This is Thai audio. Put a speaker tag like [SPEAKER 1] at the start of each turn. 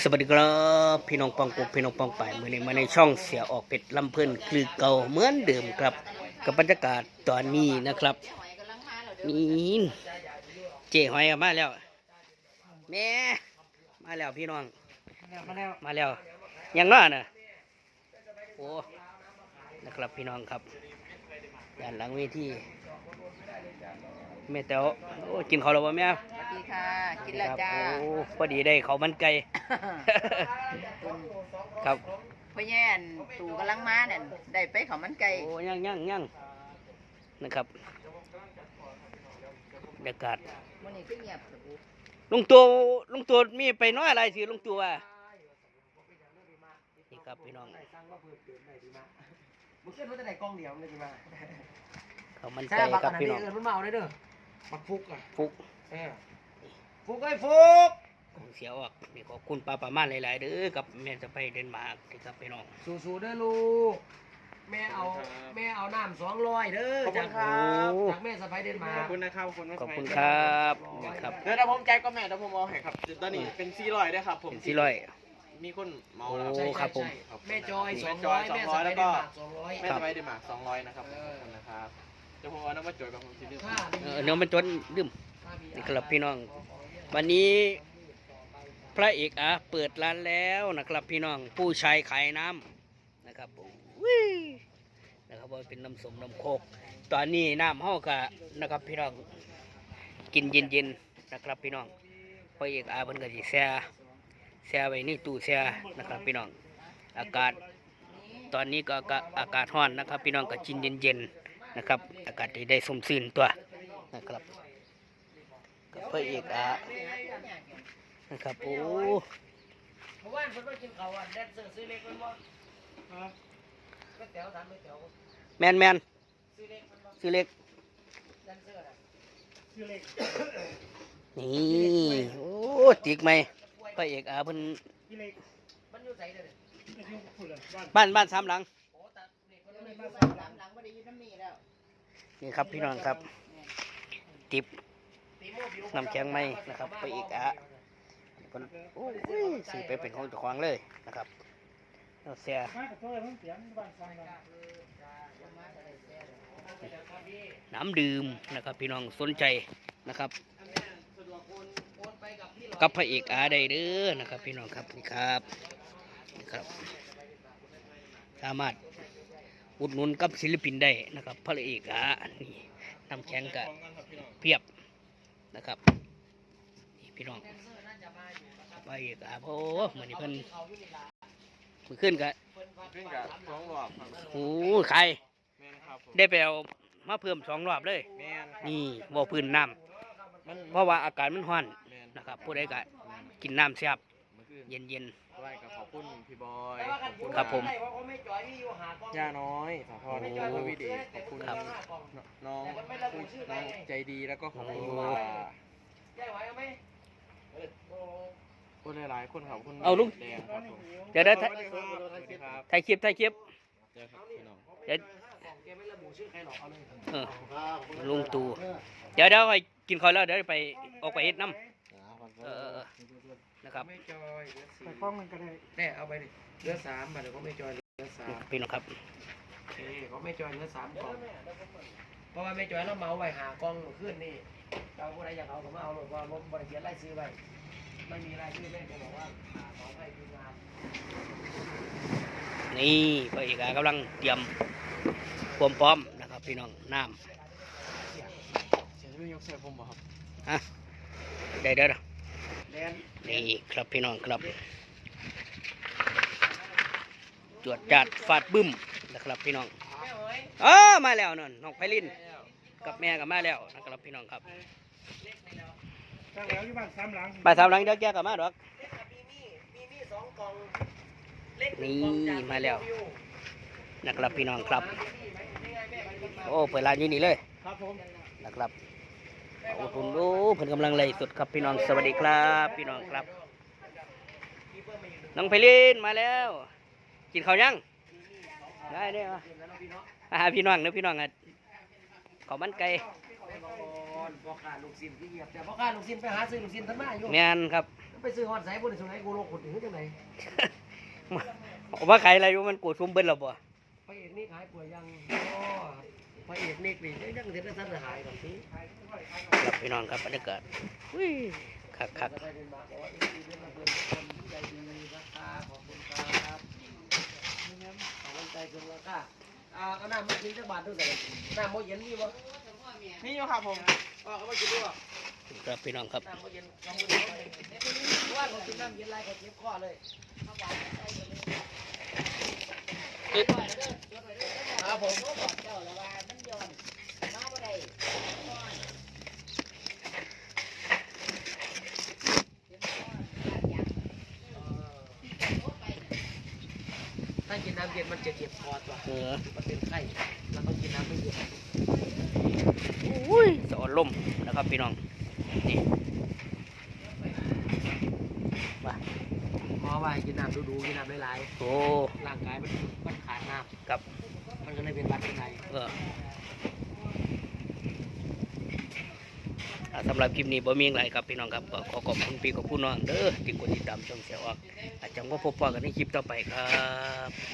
[SPEAKER 1] สวัสดีครับพี่น้องปองปุกพี่น้องปองป่ายมือนี้มาในช่องเสียออกเป็ดลำเพิ่นคือเก่าเหมือนเดิมครับ กับบรรยากาศตอนนี้นะครับนี่เจ๊หอยก็มาแล้วแม่มาแล้วพี่น้อง
[SPEAKER 2] มาแล้ว
[SPEAKER 1] มาแล้วยังน้อน่ะโอ้นะครับพี่น้องครับด้านหลังเวที แม่แต๋วโอ้กินข้าวแล้วบ่แม่
[SPEAKER 2] สวัสดีค่ะ กินแล้วจ้า
[SPEAKER 1] ครับโอ้พอดีได้ข้าวมันไก่ ครับ
[SPEAKER 2] พ่อแย่นตู่กำลังมาเนี่ยได้ไปเขาวมันไก่
[SPEAKER 1] โอ้ยังยังยังนะครับบรรยากาศ
[SPEAKER 2] วันนี้ก็เงียบสุด
[SPEAKER 1] ลุงตัวลุงตัวมีไปน้อยอะไรสิลุงตัวว่านี่ครับพี่น้อง
[SPEAKER 3] มึงขึ้นรถจะไหนกล้องเดียวเลยดีมา
[SPEAKER 1] ข้าวมัน
[SPEAKER 3] ใช่
[SPEAKER 1] ไก่
[SPEAKER 3] บัก
[SPEAKER 1] ค
[SPEAKER 3] อั
[SPEAKER 1] รับ
[SPEAKER 3] นนั้น
[SPEAKER 1] พี่
[SPEAKER 3] นี่
[SPEAKER 1] น้อง
[SPEAKER 3] เออมันเมาเลยเด้อบักฟุกอะ
[SPEAKER 1] ฟุก
[SPEAKER 3] เออฟุกไอ้ฟุก
[SPEAKER 1] ของเสียออกนี่ขอบคุณป้าประมาณหลายๆเด้อกับแม่จะไปเดนมาร์กนี่ครับพี่น้อง
[SPEAKER 3] สู้ๆเด้อลูกแม่เอาแม่เอาน้ำสองร้อยเด้อจาก
[SPEAKER 1] โอ้
[SPEAKER 3] จากแม่สะพ้ายเดนมา
[SPEAKER 4] ขอบคุณนะครับขอบคุณมาก
[SPEAKER 1] ขอบคุณครับนะครับ
[SPEAKER 4] เดี๋ยวถ้าผมแจ็คก็แม่เดี๋ยวผมเอาให้ครับตอนนี้เป็นซีรอยด้วยครับผม
[SPEAKER 1] เป็นสี่ร้อย
[SPEAKER 4] มีคนเมา
[SPEAKER 1] โอ้
[SPEAKER 4] แล้ว
[SPEAKER 3] ใช่
[SPEAKER 1] ครับผม
[SPEAKER 3] ใช่ใช่แม่จอยส
[SPEAKER 4] แม่
[SPEAKER 3] อง
[SPEAKER 4] จ
[SPEAKER 3] ร้
[SPEAKER 4] อ
[SPEAKER 3] อยย
[SPEAKER 4] 200
[SPEAKER 3] แม่สะพ้ายเดนมาร์กสองร้อย
[SPEAKER 4] แม่สบายดีมากสองร้อยนะครับขอบคุณนะครับ เดี๋ยวผมเอาน้ำมาจ่อยกับผมทีนึง
[SPEAKER 3] ถ้า
[SPEAKER 1] เออเนื้อมันจนดื่ม
[SPEAKER 3] ถ้ามี
[SPEAKER 1] นี่ครับพี่น้อง วันนี้พระเอกอะเปิดร้านแล้วนะครับพี่น้องผู้ชายขายน้ำนะครับวินะครับว่าเป็นน้ำสมน้ำโคก ตอนนี้น้ำเฮากะนะครับพี่น้องกินเย็นๆนะครับพี่น้องพระเอกอาเพิ่นก็สิแช่แช่ไว้ในี่ตู้แช่นะครับพี่น้อง อากาศ ตอนนี้ก็อากาศอากาศร้อนนะครับ พี่น้องก็กินเย็นๆ นะครับ อากาศที่ได้สมซื่นตัวนะครับกับพระเอกอานะครับโอ้
[SPEAKER 3] เมื่อวานเพิ่นมากินข้าวอะแดนเซอร์ซื้อเล็กมันบ่ก็แถวถามไปแถว
[SPEAKER 1] แมนแมน
[SPEAKER 3] ซื้อเล็กมันบ่
[SPEAKER 1] ชื่อเล็ก
[SPEAKER 3] แดนเซอร์น่ะ
[SPEAKER 1] นี่โอ้ติกไหมพระเอกอาเพิ่น
[SPEAKER 3] มันอยู่ไสเด้อเนี่ย
[SPEAKER 1] บ้านบ้านสามหลัง
[SPEAKER 3] โอ้ตัดเด็ก มันไม่ได้
[SPEAKER 2] ห
[SPEAKER 3] มา
[SPEAKER 2] ลังหลังไม่ได้ยินน้ำมีแล้ว
[SPEAKER 1] นี่ครับพี่น้องครับ ติบน้ำแข็งไหมนะครับพระเอกอาเพิ่นโอ้ยสิไปเป็นของเจ้าของเลยนะครับเอาเสียน้ำดื่มนะครับพี่น้องสนใจนะครับ กับพระเอกอาได้เด้อนะครับ พี่น้องครับนี่ครับนี่ครับ สามารถ อุดหนุนกับศิลปินได้นะครับพระเอกอานี่น้ำแข็งกับเพียบนะครับนี่พี่น้องพระเอกอาโอ้เหมือนนี่เพิ่นมือขึ้นกับ
[SPEAKER 4] ขึ้นกับสองรอบครับ
[SPEAKER 1] โอ้ใคร
[SPEAKER 4] แม่นครับผม
[SPEAKER 1] ได้ไปเอามาเพิ่มสองรอบเลย
[SPEAKER 4] แม่นครับ
[SPEAKER 1] นี่บ่พื้นน้
[SPEAKER 4] มันำ
[SPEAKER 1] เพราะว่าอากาศมันร้อน
[SPEAKER 4] แม่น
[SPEAKER 1] นะครับผู้ใดก็กินน้ำแซ่บ
[SPEAKER 4] เมื่อคืน
[SPEAKER 1] เย็นเย็น
[SPEAKER 4] ไหว้กับขอบคุณพี่บอย
[SPEAKER 3] แต่ว่า
[SPEAKER 4] ข
[SPEAKER 3] กั
[SPEAKER 4] อนบคุณ
[SPEAKER 1] ครับผม
[SPEAKER 3] เพราะเขาไม่จ่อยมีอยู่หากล้อง
[SPEAKER 4] ย่าน้อยสาพร
[SPEAKER 3] ไม่
[SPEAKER 4] พ
[SPEAKER 3] จ่อย
[SPEAKER 4] รวิเดชขอบคุณ
[SPEAKER 3] ครับ
[SPEAKER 4] น้องน้องใจดีแล้วก็ขอบคุณ
[SPEAKER 1] โอ้
[SPEAKER 4] ว่า
[SPEAKER 3] แก้ไหวเอาไหมโอ้
[SPEAKER 4] คนหลายๆคนขอบคุณ
[SPEAKER 1] เอาลุง
[SPEAKER 4] แดงครับผม
[SPEAKER 1] เดี๋ยวได้
[SPEAKER 4] สวัสดีครับสวัสดีครับ
[SPEAKER 1] ถ่ายคลิปถ่ายคลิป
[SPEAKER 4] เดี๋ยวครับพี่น้อง
[SPEAKER 1] เดี๋ยว
[SPEAKER 3] ของแกไม่ระบุชื่อใครหรอกเอาเลย
[SPEAKER 1] เออ ลุงตู่ เดี๋ยวเดี๋ยวไปกินข้าวแล้วเดี๋ยวไปออกไปเฮ็ดน้ำเออเออเออ นะครับ
[SPEAKER 3] ไม่จอยไปกล้องมันก็ได้แน่เอาไปดิเหลือสามบาทเดี๋ยวเขาไม่จอยเหลือสาม
[SPEAKER 1] พี่น้องครับ
[SPEAKER 3] เอ้เขาไม่จอยเหลือสามกล่องเพราะว่าไม่จอยเราเมาไว้หากล่องขึ้นนี่เราผู้ใดอยากเอาก็มาเอาหรอกว่าผมบริเขียนรายชื่อไว้ไม่มีรายชื่อแม่ก็บอกว่าหาของให้ทีมงาน
[SPEAKER 1] นี่พระเอกากำลังเตรียมความพร้อมนะครับ พี่น้องน้
[SPEAKER 4] เสียชีวิตยกเสื้อผมบ่ครับำ
[SPEAKER 1] อะได้เด้อ
[SPEAKER 3] แด น
[SPEAKER 1] นี่ครับพี่น้องครับ จวดจัดฟาดบึ้มนะครับพี่น้อง
[SPEAKER 3] แม่หอย
[SPEAKER 1] อ๋อมาแล้วนั่นน้องไพลิน กับแม่ก็มาแล้วนะครับพี่น้องครับ
[SPEAKER 5] ตั้งแล้วที่บ้านสามหลัง
[SPEAKER 1] มาสามหลังเดี๋ยวแกก็มาดอก
[SPEAKER 3] มีมีมีมีสองกล่องเล็ก
[SPEAKER 1] นี่
[SPEAKER 3] กล่องจาก
[SPEAKER 1] มาแล้ว
[SPEAKER 3] วิว
[SPEAKER 1] นะครับพี่น้องครับ
[SPEAKER 3] นี่ไงแม่มันมา
[SPEAKER 1] โอ้เปิดร้านอยู่นี่เลย
[SPEAKER 3] ครับผม
[SPEAKER 1] นะครับ อุดหนุนโอ้เพิ่นกำลังเลยสุดครับพี่น้องสวัสดีครับพี่น้องครับน้องไพลินมาแล้ว กินข้าวยังได้เนี่ยมาอาหาพี่น้องเนื้อพี่น้องอะข้าวมันไก่
[SPEAKER 3] พ่อค้าลูกศิษย์ที่เหยียบแต่พ่อค้าลูกศิษย์ไปหาซื้อลูกศิษย์ทั้งมาอยู่
[SPEAKER 1] แม่นครับ
[SPEAKER 3] บไปซื้อฮอดไสบ่ได้สงไหนกูโลกขุดถึงจังได
[SPEAKER 1] ว่าขายอะไรอยู่มันกูซุ่มเบิ้ลหรอบ่
[SPEAKER 3] พระเอกนี่ขายป่วยยังอ๋อ พระเอกนี่นี่ยังเด็ดท่านหายกับสิ
[SPEAKER 1] ครับพี่น้องครับบรรยากาศอุ้ยคักคัก
[SPEAKER 3] จะได้เป็นมาบอกว่าเอฟซีเป็นมาเพื่อนคนใจดีนะครับขอบคุณครับขอบคุณใจคุณแล้วก็อ่าเอาน้ำมากินจักบาทด้วยกันน้ำโมเย็นมีบ่
[SPEAKER 4] นี่อยู่ครับผมอ๋อเขามากินด้วย
[SPEAKER 1] ครับพี่น้องครับ
[SPEAKER 3] น้ำโมเย็นน้ำโมเย็นเพราะว่าเขากินน้ำเย็นไรเขาเจ็บคอเลย ครับผม
[SPEAKER 2] เจ้าละว่ามันย้อนมาบ่ได้
[SPEAKER 3] ถ้ากินน้ำเย็นมันจะเจ็บคอตัว
[SPEAKER 1] เออ
[SPEAKER 3] มันเป็นไข้เราต้องกินน้ำไม่เย็น
[SPEAKER 1] อุ้ยสอนลมนะครับพี่น้องนี่มา
[SPEAKER 3] หมอว่าให้กินน้ำดูๆกินน้ำหลาย
[SPEAKER 1] โอ้
[SPEAKER 3] ๆร่างกายมันมันขาดน้ำ
[SPEAKER 1] กับ
[SPEAKER 3] มันก็เลยเป็นบัตรเป็นไง
[SPEAKER 1] เอออ่า สำหรับคลิปนี้บ่มีอะไรครับพี่น้องครับขอขอบคุณพี่ขอบคุณน้องเด้อที่กดติดตามช่องเสียออกอาจจะก็พบปะกันในคลิปต่อไปครับ